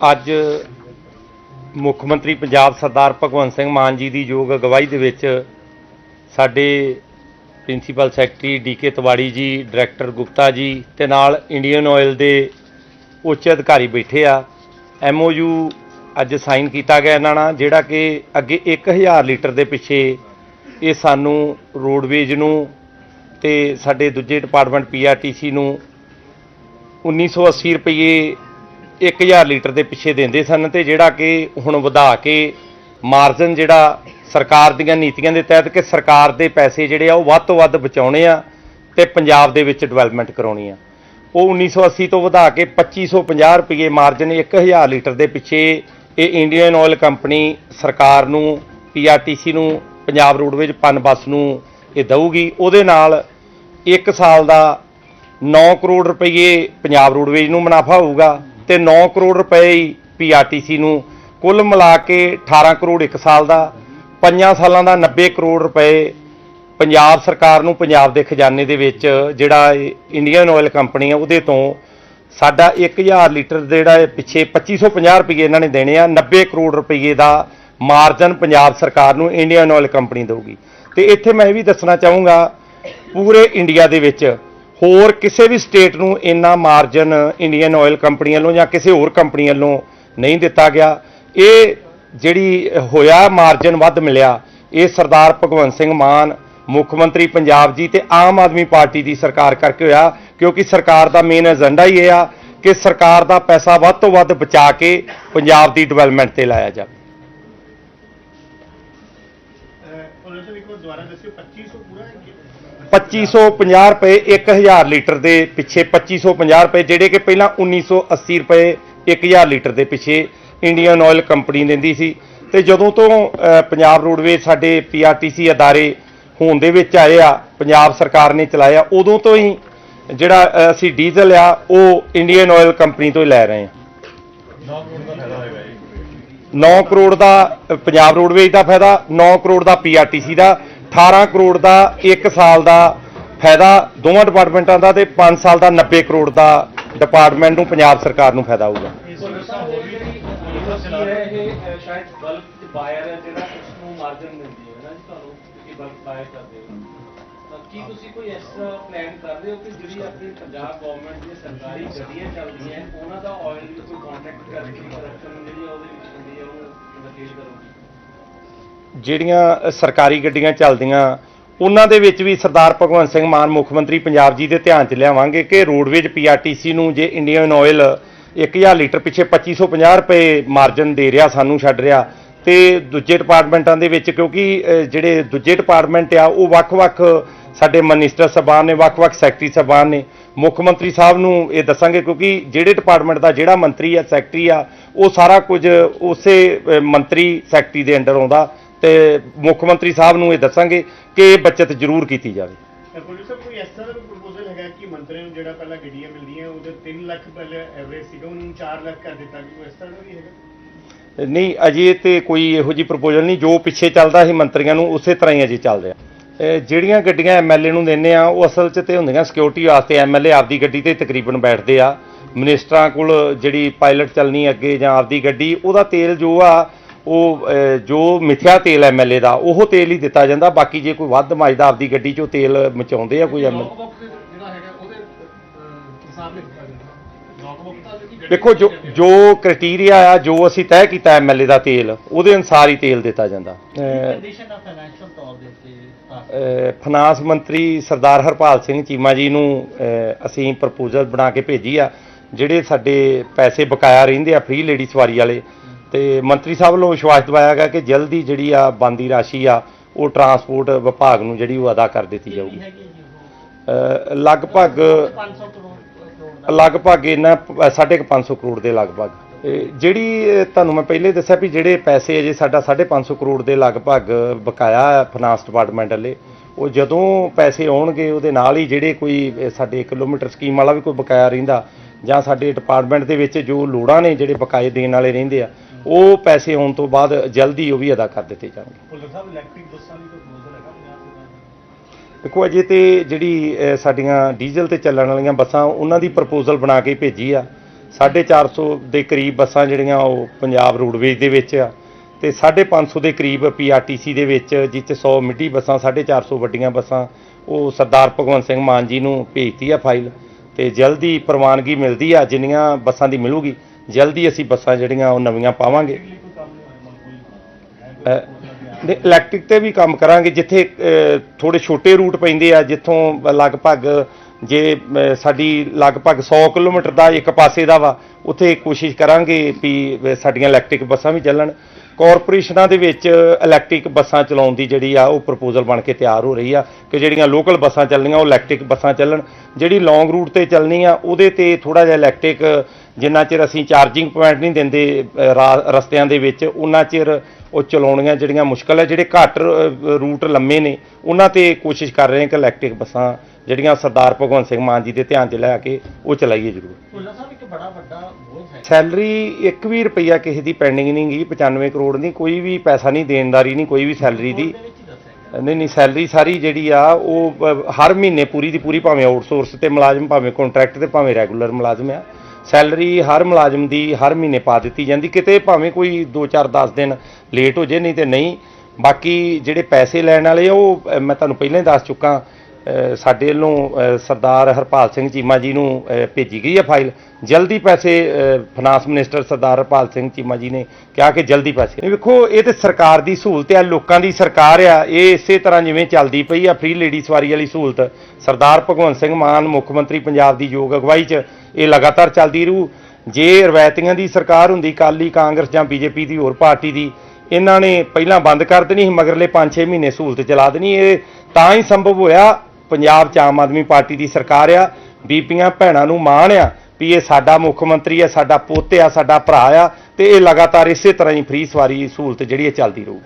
ਅੱਜ ਮੁੱਖ ਮੰਤਰੀ ਪੰਜਾਬ ਸਰਦਾਰ ਭਗਵੰਤ ਸਿੰਘ ਮਾਨ ਜੀ ਦੀ ਯੋਗ ਅਗਵਾਈ ਦੇ ਵਿੱਚ ਸਾਡੇ ਪ੍ਰਿੰਸੀਪਲ ਸੈਕਟਰੀ ਡੀਕੇ ਤਿਵਾੜੀ ਜੀ, ਡਾਇਰੈਕਟਰ ਗੁਪਤਾ ਜੀ ਤੇ ਨਾਲ ਇੰਡੀਅਨ ਆਇਲ ਦੇ ਉੱਚ ਅਧਿਕਾਰੀ ਬੈਠੇ ਆ। ਐਮਓਯੂ ਅੱਜ ਸਾਈਨ ਕੀਤਾ ਗਿਆ ਇਹਨਾਂ ਨਾਲ, ਜਿਹੜਾ ਕਿ ਅੱਗੇ 1000 ਲੀਟਰ ਦੇ ਪਿੱਛੇ ਇਹ ਸਾਨੂੰ ਰੋਡਵੇਜ ਨੂੰ ਤੇ ਸਾਡੇ ਦੂਜੇ ਡਿਪਾਰਟਮੈਂਟ ਪੀਆਰਟੀਸੀ ਨੂੰ 1980 ਰੁਪਏ 1000 ਲੀਟਰ ਦੇ ਪਿੱਛੇ ਦਿੰਦੇ ਸਨ ਤੇ ਜਿਹੜਾ ਕਿ ਹੁਣ ਵਧਾ ਕੇ ਮਾਰਜਨ ਜਿਹੜਾ ਸਰਕਾਰ ਦੀਆਂ ਨੀਤੀਆਂ ਦੇ ਤਹਿਤ ਕਿ ਸਰਕਾਰ ਦੇ ਪੈਸੇ ਜਿਹੜੇ ਆ ਉਹ ਵੱਧ ਤੋਂ ਵੱਧ ਬਚਾਉਣੇ ਆ ਤੇ ਪੰਜਾਬ ਦੇ ਵਿੱਚ ਡਿਵੈਲਪਮੈਂਟ ਕਰਾਉਣੀ ਆ। ਉਹ 1980 ਤੋਂ ਵਧਾ ਕੇ 2550 ਰੁਪਏ ਮਾਰਜਨ 1000 ਲੀਟਰ ਦੇ ਪਿੱਛੇ ਇਹ ਇੰਡੀਅਨ ਆਇਲ ਕੰਪਨੀ ਸਰਕਾਰ ਨੂੰ ਪੀਆਰਟੀਸੀ ਨੂੰ, ਪੰਜਾਬ ਰੋਡਵੇਜ ਪਨ ਬੱਸ ਨੂੰ ਇਹ ਦਊਗੀ। ਉਹਦੇ ਨਾਲ 1 ਸਾਲ ਦਾ 9 ਕਰੋੜ ਰੁਪਏ ਪੰਜਾਬ ਰੋਡਵੇਜ ਨੂੰ ਮੁਨਾਫਾ ਹੋਊਗਾ। ਤੇ 9 ਕਰੋੜ ਰੁਪਏ ਹੀ ਪੀਆਰਟੀਸੀ ਨੂੰ ਕੁੱਲ ਮਿਲਾ ਕੇ 18 ਕਰੋੜ ਇੱਕ ਸਾਲ ਦਾ, ਪੰਜਾਂ ਸਾਲਾਂ ਦਾ 90 ਕਰੋੜ ਰੁਪਏ ਪੰਜਾਬ ਸਰਕਾਰ ਨੂੰ ਪੰਜਾਬ ਦੇ ਖਜ਼ਾਨੇ ਦੇ ਵਿੱਚ ਜਿਹੜਾ ਇੰਡੀਅਨ ਆਇਲ ਕੰਪਨੀ ਆ, ਉਹਦੇ ਤੋਂ ਸਾਡਾ 1000 ਲੀਟਰ ਜਿਹੜਾ ਇਹ ਪਿੱਛੇ 2550 ਰੁਪਏ ਇਹਨਾਂ ਨੇ ਦੇਣੇ ਆ 90 ਕਰੋੜ ਰੁਪਏ ਦਾ ਮਾਰਜਨ ਪੰਜਾਬ ਸਰਕਾਰ ਨੂੰ ਇੰਡੀਅਨ ਆਇਲ ਕੰਪਨੀ ਦੇਊਗੀ। ਤੇ ਇੱਥੇ ਮੈਂ ਇਹ ਵੀ ਦੱਸਣਾ ਚਾਹੂੰਗਾ, ਪੂਰੇ ਇੰਡੀਆ ਦੇ ਵਿੱਚ ਹੋਰ ਕਿਸੇ ਵੀ ਸਟੇਟ ਨੂੰ ਇੰਨਾ ਮਾਰਜਨ ਇੰਡੀਅਨ ਆਇਲ ਕੰਪਨੀ ਵੱਲੋਂ ਜਾਂ ਕਿਸੇ ਹੋਰ ਕੰਪਨੀ ਵੱਲੋਂ ਨਹੀਂ ਦਿੱਤਾ ਗਿਆ। ਇਹ ਜਿਹੜੀ ਹੋਇਆ ਮਾਰਜਨ ਵੱਧ ਮਿਲਿਆ, ਇਹ ਸਰਦਾਰ ਭਗਵੰਤ ਸਿੰਘ ਮਾਨ, ਮੁੱਖ ਮੰਤਰੀ ਪੰਜਾਬ ਜੀ ਤੇ ਆਮ ਆਦਮੀ ਪਾਰਟੀ ਦੀ ਸਰਕਾਰ ਕਰਕੇ ਹੋਇਆ, ਕਿਉਂਕਿ ਸਰਕਾਰ ਦਾ ਮੇਨ ਏਜੰਡਾ ਹੀ ਇਹ ਆ ਕਿ ਸਰਕਾਰ ਦਾ ਪੈਸਾ ਵੱਧ ਤੋਂ ਵੱਧ ਬਚਾ ਕੇ ਪੰਜਾਬ ਦੀ ਡਿਵੈਲਪਮੈਂਟ ਤੇ ਲਾਇਆ ਜਾਵੇ। ਉਹਨਾਂ ਸੇ ਇੱਕ ਵਾਰ ਦੁਬਾਰਾ ਦੱਸਿਓ 2500 ਪੂਰਾ 2550 ਰੁਪਏ 1000 ਲੀਟਰ ਦੇ ਪਿੱਛੇ 2550 ਰੁਪਏ, ਜਿਹੜੇ ਕਿ ਪਹਿਲਾਂ 1980 ਰੁਪਏ 1000 ਲੀਟਰ ਦੇ ਪਿੱਛੇ ਇੰਡੀਅਨ ਆਇਲ ਕੰਪਨੀ ਦਿੰਦੀ ਸੀ। ਤੇ ਜਦੋਂ ਤੋਂ ਪੰਜਾਬ ਰੋਡਵੇਜ਼ ਸਾਡੇ ਪੀਆਰਟੀਸੀ ਅਦਾਰੇ ਹੋਣ ਦੇ ਵਿੱਚ ਆਏ ਆ, ਪੰਜਾਬ ਸਰਕਾਰ ਨੇ ਚਲਾਇਆ, ਉਦੋਂ ਤੋਂ ਹੀ ਜਿਹੜਾ ਅਸੀਂ ਡੀਜ਼ਲ ਆ, ਉਹ ਇੰਡੀਅਨ ਆਇਲ ਕੰਪਨੀ ਤੋਂ ਹੀ ਲੈ ਰਹੇ ਹਾਂ। 9 ਕਰੋੜ ਦਾ ਪੰਜਾਬ ਰੋਡਵੇਜ਼ ਦਾ ਫਾਇਦਾ 9 ਕਰੋੜ ਦਾ ਪੀਆਰਟੀਸੀ ਦਾ 18 ਕਰੋੜ ਦਾ 1 ਸਾਲ ਦਾ ਫਾਇਦਾ ਦੋਵਾਂ ਡਿਪਾਰਟਮੈਂਟਾਂ ਦਾ ਤੇ 5 ਸਾਲ ਦਾ 90 ਕਰੋੜ ਦਾ ਡਿਪਾਰਟਮੈਂਟ ਨੂੰ ਪੰਜਾਬ ਸਰਕਾਰ ਨੂੰ ਫਾਇਦਾ ਹੋਊਗਾ। ਕੀ ਤੁਸੀਂ ਕੋਈ ਐਸਾ ਪਲਾਨ ਕਰ ਰਹੇ ਹੋ ਕਿ ਜਿਹੜੀ ਆਪਣੀ ਪੰਜਾਬ ਗਵਰਨਮੈਂਟ ਦੀਆਂ ਸਰਕਾਰੀ ਗੱਡੀਆਂ ਚੱਲਦੀਆਂ, ਉਹਨਾਂ ਦਾ ਆਇਲ ਕੋਈ ਕੰਟੈਕਟ ਕਰਕੇ ਕਰਪਸ਼ਨ ਜਿਹੜੀ ਉਹਦੇ ਵਿੱਚ ਹੁੰਦੀ ਹੈ ਉਹਨੂੰ ਨਕੇਲ ਕਰੋਗੇ? ਜਿਹੜੀਆਂ ਸਰਕਾਰੀ ਗੱਡੀਆਂ ਚੱਲਦੀਆਂ, ਉਹਨਾਂ ਦੇ ਵਿੱਚ ਵੀ ਸਰਦਾਰ ਭਗਵੰਤ ਸਿੰਘ ਮਾਨ ਮੁੱਖ ਮੰਤਰੀ ਪੰਜਾਬ ਜੀ ਦੇ ਧਿਆਨ 'ਚ ਲਿਆਵਾਂਗੇ ਕਿ ਰੋਡਵੇਜ ਪੀਆਰਟੀਸੀ ਨੂੰ ਜੇ ਇੰਡੀਅਨ ਆਇਲ 1000 ਲੀਟਰ ਪਿੱਛੇ 2550 ਰੁਪਏ ਮਾਰਜਨ ਦੇ ਰਿਹਾ, ਸਾਨੂੰ ਛੱਡ ਰਿਹਾ ਤੇ ਦੂਜੇ ਡਿਪਾਰਟਮੈਂਟਾਂ ਦੇ ਵਿੱਚ ਕਿਉਂਕਿ ਜਿਹੜੇ ਦੂਜੇ ਡਿਪਾਰਟਮੈਂਟ ਆ, ਉਹ ਵੱਖ-ਵੱਖ ਸਾਡੇ ਮਨਿਸਟਰ ਸਾਹਿਬਾਨ ਨੇ, ਵੱਖ-ਵੱਖ ਸੈਕਟਰੀ ਸਾਹਿਬਾਨ ਨੇ। ਮੁੱਖ ਮੰਤਰੀ ਸਾਹਿਬ ਨੂੰ ਇਹ ਦੱਸਾਂਗੇ ਕਿਉਂਕਿ ਜਿਹੜੇ ਡਿਪਾਰਟਮੈਂਟ ਦਾ ਜਿਹੜਾ ਮੰਤਰੀ ਆ ਸੈਕਟਰੀ ਆ, ਉਹ ਸਾਰਾ ਕੁਝ ਉਸੇ ਮੰਤਰੀ ਸੈਕਟਰੀ ਦੇ ਅੰਡਰ ਆਉਂਦਾ। ਤੇ ਮੁੱਖ ਮੰਤਰੀ ਸਾਹਿਬ ਨੂੰ ਇਹ ਦੱਸਾਂਗੇ ਕਿ ਇਹ ਬਚਤ ਜ਼ਰੂਰ ਕੀਤੀ ਜਾਵੇ। ਪੁਲਿਸ ਸਾਹਿਬ ਕੋਈ ਇਸ ਤਰ੍ਹਾਂ ਦਾ ਪ੍ਰਪੋਜ਼ਲ ਹੈਗਾ ਕਿ ਮੰਤਰੀ ਨੂੰ ਜਿਹੜਾ ਪਹਿਲਾਂ ਗੱਡੀਆਂ ਮਿਲਦੀਆਂ ਉਹਦੇ 3 ਲੱਖ ਪਹਿਲੇ ਐਵਰੇਜ ਸੀਗਾ ਉਹਨੂੰ 4 ਲੱਖ ਕਰ ਦਿੱਤਾ ਕਿ ਕੋਈ ਇਸ ਤਰ੍ਹਾਂ ਦਾ ਵੀ ਹੈਗਾ? ਨਹੀਂ ਅਜੇ ਤੇ ਕੋਈ ਇਹੋ ਜੀ ਪ੍ਰਪੋਜ਼ਲ ਨਹੀਂ ਜੋ ਪਿੱਛੇ ਚੱਲਦਾ ਸੀ ਮੰਤਰੀਆਂ ਨੂੰ ਉਸੇ ਤਰ੍ਹਾਂ ਹੀ ਅਜੇ ਚੱਲ ਰਿਹਾ। ਜਿਹੜੀਆਂ ਗੱਡੀਆਂ ਐਮਐਲਏ ਨੂੰ ਦਿੰਦੇ ਆ ਉਹ ਅਸਲ 'ਚ ਤੇ ਹੁੰਦੀਆਂ ਸਿਕਿਉਰਿਟੀ ਵਾਸਤੇ ਐਮਐਲਏ ਆਪਦੀ ਗੱਡੀ ਤੇ ਤਕਰੀਬਨ ਬੈਠਦੇ ਆ। ਮਿਨਿਸਟਰਾਂ ਕੋਲ ਜਿਹੜੀ ਪਾਇਲਟ ਚੱਲਣੀ ਅੱਗੇ ਜਾਂ ਆਪਦੀ ਗੱਡੀ ਉਹਦਾ ਤੇਲ ਜੋ ਆ ਉਹ ਜੋ ਮਿਥਿਆ ਤੇਲ ਐਮਐਲਏ ਦਾ ਉਹ ਤੇਲ ਹੀ ਦਿੱਤਾ ਜਾਂਦਾ। ਬਾਕੀ ਜੇ ਕੋਈ ਵੱਧ ਮੱਚਦਾ ਆਪਦੀ ਗੱਡੀ 'ਚੋਂ ਤੇਲ ਮਚਾਉਂਦੇ ਆ ਕੋਈ ਐਮਐਲਏ ਦੇਖੋ ਜੋ ਜੋ ਕ੍ਰਾਈਟੇਰੀਆ ਆ ਜੋ ਅਸੀਂ ਤੈਅ ਕੀਤਾ ਐਮਐਲਏ ਦਾ ਤੇਲ ਉਹਦੇ ਅਨੁਸਾਰ ਹੀ ਤੇਲ ਦਿੱਤਾ ਜਾਂਦਾ। ਫਾਈਨਾਂਸ ਮੰਤਰੀ ਸਰਦਾਰ ਹਰਪਾਲ ਸਿੰਘ ਚੀਮਾ ਜੀ ਨੂੰ ਅਸੀਂ ਪ੍ਰਪੋਜ਼ਲ ਬਣਾ ਕੇ ਭੇਜੀ ਆ ਜਿਹੜੇ ਸਾਡੇ ਪੈਸੇ ਬਕਾਇਆ ਰਹਿੰਦੇ ਆ ਫ੍ਰੀ ਲੇਡੀ ਸਵਾਰੀ ਵਾਲੇ ਤੇ ਮੰਤਰੀ ਸਾਹਿਬ ਵੱਲੋਂ ਵਿਸ਼ਵਾਸ ਦਿਵਾਇਆ ਗਿਆ ਕਿ ਜਲਦੀ ਜਿਹੜੀ ਆ ਬੰਦੀ ਰਾਸ਼ੀ ਆ, ਉਹ ਟਰਾਂਸਪੋਰਟ ਵਿਭਾਗ ਨੂੰ ਜਿਹੜੀ ਉਹ ਅਦਾ ਕਰ ਦਿੱਤੀ ਜਾਊਗੀ। ਹੈਗੀ ਲਗਭਗ 500 ਕਰੋੜ ਕਰੋੜ ਦਾ ਲਗਭਗ ਇਹਨਾਂ 550 ਕਰੋੜ ਦੇ ਲਗਭਗ। ਜਿਹੜੀ ਤੁਹਾਨੂੰ ਮੈਂ ਪਹਿਲੇ ਦੱਸਿਆ ਵੀ ਜਿਹੜੇ ਪੈਸੇ ਅਜੇ ਸਾਡਾ 550 ਕਰੋੜ ਦੇ ਲਗਭਗ ਬਕਾਇਆ ਹੈ ਫਾਈਨਾਂਸ ਡਿਪਾਰਟਮੈਂਟ ਵਾਲੇ, ਉਹ ਜਦੋਂ ਪੈਸੇ ਆਉਣਗੇ, ਉਹਦੇ ਨਾਲ ਹੀ ਜਿਹੜੇ ਕੋਈ ਸਾਡੇ ਕਿਲੋਮੀਟਰ ਸਕੀਮ ਵਾਲਾ ਵੀ ਕੋਈ ਬਕਾਇਆ ਰਹਿੰਦਾ ਜਾਂ ਸਾਡੇ ਡਿਪਾਰਟਮੈਂਟ ਦੇ ਵਿੱਚ ਜੋ ਲੋੜਾਂ ਨੇ ਜਿਹੜੇ ਬਕਾਏ ਦੇਣ ਵਾਲੇ ਰਹਿੰਦੇ ਆ ਉਹ ਪੈਸੇ ਆਉਣ ਤੋਂ ਬਾਅਦ ਜਲਦੀ ਉਹ ਵੀ ਅਦਾ ਕਰ ਦਿੱਤੇ ਜਾਣਗੇ। ਪੁਲਿਸ ਸਾਹਿਬ ਇਲੈਕਟ੍ਰਿਕ ਬੱਸਾਂ ਦੀ ਕੋਈ ਪ੍ਰਪੋਜ਼ਲ ਹੈਗਾ ਪੰਜਾਬ ਦੇਖੋ ਅਜੇ ਤੇ ਜਿਹੜੀ ਸਾਡੀਆਂ ਡੀਜ਼ਲ ਤੇ ਚੱਲਣ ਵਾਲੀਆਂ ਬੱਸਾਂ ਉਹਨਾਂ ਦੀ ਪ੍ਰਪੋਜ਼ਲ ਬਣਾ ਕੇ ਭੇਜੀ ਆ। 450 ਦੇ ਕਰੀਬ ਬੱਸਾਂ ਜਿਹੜੀਆਂ ਉਹ ਪੰਜਾਬ ਰੋਡਵੇਜ਼ ਦੇ ਵਿੱਚ ਆ। ਤੇ 550 ਦੇ ਕਰੀਬ ਪੀਆਰਟੀਸੀ ਦੇ ਵਿੱਚ ਜਿੱਥੇ 100 ਮਿੱਡੀ ਬੱਸਾਂ 450 ਵੱਡੀਆਂ ਬੱਸਾਂ ਉਹ ਸਰਦਾਰ ਭਗਵੰਤ ਸਿੰਘ ਮਾਨ ਜੀ ਨੂੰ ਭੇਜਤੀ ਆ ਫਾਈਲ। ਤੇ ਜਲਦੀ ਪ੍ਰਵਾਨਗੀ ਮਿਲਦੀ ਆ ਜਿੰਨੀਆਂ ਬੱਸਾਂ ਦੀ ਮਿਲੂਗੀ। ਜਲਦੀ ਅਸੀਂ ਬੱਸਾਂ ਜਿਹੜੀਆਂ ਉਹ ਨਵੀਆਂ ਪਾਵਾਂਗੇ। ਦੇ ਇਲੈਕਟ੍ਰਿਕ ਤੇ ਵੀ ਕੰਮ ਕਰਾਂਗੇ ਜਿੱਥੇ ਅਹ, ਥੋੜੇ ਛੋਟੇ ਰੂਟ ਪੈਂਦੇ ਆ ਜਿੱਥੋਂ ਲਗਭਗ ਜੇ ਸਾਡੀ ਲਗਭਗ 100 ਕਿਲੋਮੀਟਰ ਦਾ ਇੱਕ ਪਾਸੇ ਦਾ ਵਾ, ਉੱਥੇ ਕੋਸ਼ਿਸ਼ ਕਰਾਂਗੇ ਵੀ ਸਾਡੀਆਂ ਇਲੈਕਟ੍ਰਿਕ ਬੱਸਾਂ ਵੀ ਚੱਲਣ। ਕਾਰਪੋਰੇਸ਼ਨਾਂ ਦੇ ਵਿੱਚ ਇਲੈਕਟ੍ਰਿਕ ਬੱਸਾਂ ਚਲਾਉਣ ਦੀ ਜਿਹੜੀ ਆ, ਉਹ ਪ੍ਰਪੋਜ਼ਲ ਬਣ ਕੇ ਤਿਆਰ ਹੋ ਰਹੀ ਆ ਕਿ ਜਿਹੜੀਆਂ ਲੋਕਲ ਬੱਸਾਂ ਚੱਲਣੀਆਂ, ਉਹ ਇਲੈਕਟ੍ਰਿਕ ਬੱਸਾਂ ਚੱਲਣ। ਜਿਹੜੀ ਲੌਂਗ ਰੂਟ ਤੇ ਚੱਲਣੀ ਆ, ਉਹਦੇ ਤੇ ਥੋੜਾ ਜਿਹਾ ਇਲੈਕਟ੍ਰਿਕ, ਜਿੰਨਾ ਚਿਰ ਅਸੀਂ ਚਾਰਜਿੰਗ ਪੁਆਇੰਟ ਨਹੀਂ ਦਿੰਦੇ ਰਾ- ਰਸਤਿਆਂ ਦੇ ਵਿੱਚ, ਉਹਨਾਂ ਚਿਰ ਉਹ ਚਲਾਉਣੀਆਂ ਜਿਹੜੀਆਂ ਮੁਸ਼ਕਲ ਹੈ ਜਿਹੜੇ ਘੱਟ ਰ- ਰੂਟ ਲੰਮੇ ਨੇ, ਉਹਨਾਂ ਤੇ ਕੋਸ਼ਿਸ਼ ਕਰ ਰਹੇ ਹਾਂ ਕਿ ਇਲੈਕਟ੍ਰਿਕ ਬੱਸਾਂ ਜਿਹੜੀਆਂ ਸਰਦਾਰ ਭਗਵੰਤ ਸਿੰਘ ਮਾਨ ਜੀ ਦੇ ਧਿਆਨ 'ਚ ਲੈ ਕੇ ਉਹ ਚਲਾਈਏ ਜ਼ਰੂਰ। ਭੁੱਲਾ ਸਾਹਿਬ ਇੱਕ ਬੜਾ ਵੱਡਾ ਬੋਝ ਹੈ। ਸੈਲਰੀ ਇੱਕ ਵੀ ਰੁਪਈਆ ਕਿਸੇ ਦੀ ਪੈਂਡਿੰਗ ਨਹੀਂ ਗਈ 95 ਕਰੋੜ ਦੀ ਕੋਈ ਵੀ ਪੈਸਾ ਨਹੀਂ ਦੇਣਦਾਰੀ ਨਹੀਂ ਕੋਈ ਵੀ ਸੈਲਰੀ ਦੀ। ਨਹੀਂ ਨਹੀਂ ਸੈਲਰੀ ਸਾਰੀ ਜਿਹੜੀ ਆ ਉਹ ਹਰ ਮਹੀਨੇ ਪੂਰੀ ਦੀ ਪੂਰੀ ਭਾਵੇਂ ਆਊਟਸੋਰਸ ਤੇ ਮੁਲਾਜ਼ਮ ਭਾਵੇਂ ਕੰਟਰੈਕਟ ਤੇ ਭਾਵੇਂ ਰੈਗੂਲਰ ਮੁਲਾਜ਼ਮ ਆ। ਸੈਲਰੀ ਹਰ ਮੁਲਾਜ਼ਮ ਦੀ ਹਰ ਮਹੀਨੇ ਪਾ ਦਿੱਤੀ ਜਾਂਦੀ ਕਿਤੇ ਭਾਵੇਂ ਕੋਈ 2-4 10 ਦਿਨ ਲੇਟ ਹੋ ਜੇ ਨਹੀਂ ਤੇ ਨਹੀਂ। ਬਾਕੀ ਜਿਹੜੇ ਪੈਸੇ ਲੈਣ ਵਾਲੇ ਉਹ ਮੈਂ ਤੁਹਾਨੂੰ ਪਹਿਲਾਂ ਹੀ ਦੱਸ ਚੁੱਕਾ ਸਾਡੇ ਵੱਲੋਂ ਸਰਦਾਰ ਹਰਪਾਲ ਸਿੰਘ ਚੀਮਾ ਜੀ ਨੂੰ ਭੇਜੀ ਗਈ ਹੈ ਫਾਈਲ। ਜਲਦੀ ਪੈਸੇ ਫਾਈਨਾਂਸ ਮਿਨਿਸਟਰ ਸਰਦਾਰ ਹਰਪਾਲ ਸਿੰਘ ਚੀਮਾ ਜੀ ਨੇ ਕਿਹਾ ਕਿ ਜਲਦੀ ਪੈਸੇ। ਵੇਖੋ, ਇਹ ਤੇ ਸਰਕਾਰ ਦੀ ਸਹੂਲਤ ਆ, ਲੋਕਾਂ ਦੀ ਸਰਕਾਰ ਆ, ਇਹ ਇਸੇ ਤਰ੍ਹਾਂ ਜਿਵੇਂ ਚੱਲਦੀ ਪਈ ਆ ਫ੍ਰੀ ਲੇਡੀ ਸਵਾਰੀ ਵਾਲੀ ਸਹੂਲਤ। ਸਰਦਾਰ ਭਗਵੰਤ ਸਿੰਘ ਮਾਨ, ਮੁੱਖ ਮੰਤਰੀ ਪੰਜਾਬ ਦੀ ਯੋਗ ਅਗਵਾਈ 'ਚ, ਇਹ ਲਗਾਤਾਰ ਚੱਲਦੀ ਰਹੂ। ਜੇ ਰਵਾਇਤੀਆਂ ਦੀ ਸਰਕਾਰ ਹੁੰਦੀ ਕਾਲੀ ਕਾਂਗਰਸ ਜਾਂ ਬੀਜੇਪੀ ਦੀ ਹੋਰ ਪਾਰਟੀ ਦੀ, ਇਹਨਾਂ ਨੇ ਪਹਿਲਾਂ ਬੰਦ ਕਰ ਦੇਣੀ ਸੀ, ਮਗਰਲੇ 5-6 ਮਹੀਨੇ ਸਹੂਲਤ ਚਲਾ ਦੇਣੀ। ਇਹ ਤਾਂ ਹੀ ਸੰਭਵ ਹੋਇਆ ਪੰਜਾਬ 'ਚ ਆਮ ਆਦਮੀ ਪਾਰਟੀ ਦੀ ਸਰਕਾਰ ਆ, ਬੀਬੀਆਂ ਭੈਣਾਂ ਨੂੰ ਮਾਣ ਆ ਵੀ ਇਹ ਸਾਡਾ ਮੁੱਖ ਮੰਤਰੀ ਆ, ਸਾਡਾ ਪੁੱਤ ਆ, ਸਾਡਾ ਭਰਾ ਆ ਤੇ ਇਹ ਲਗਾਤਾਰ ਇਸੇ ਤਰ੍ਹਾਂ ਹੀ ਫ੍ਰੀ ਸਵਾਰੀ ਸਹੂਲਤ ਜਿਹੜੀ ਹੈ ਚੱਲਦੀ ਰਹੂ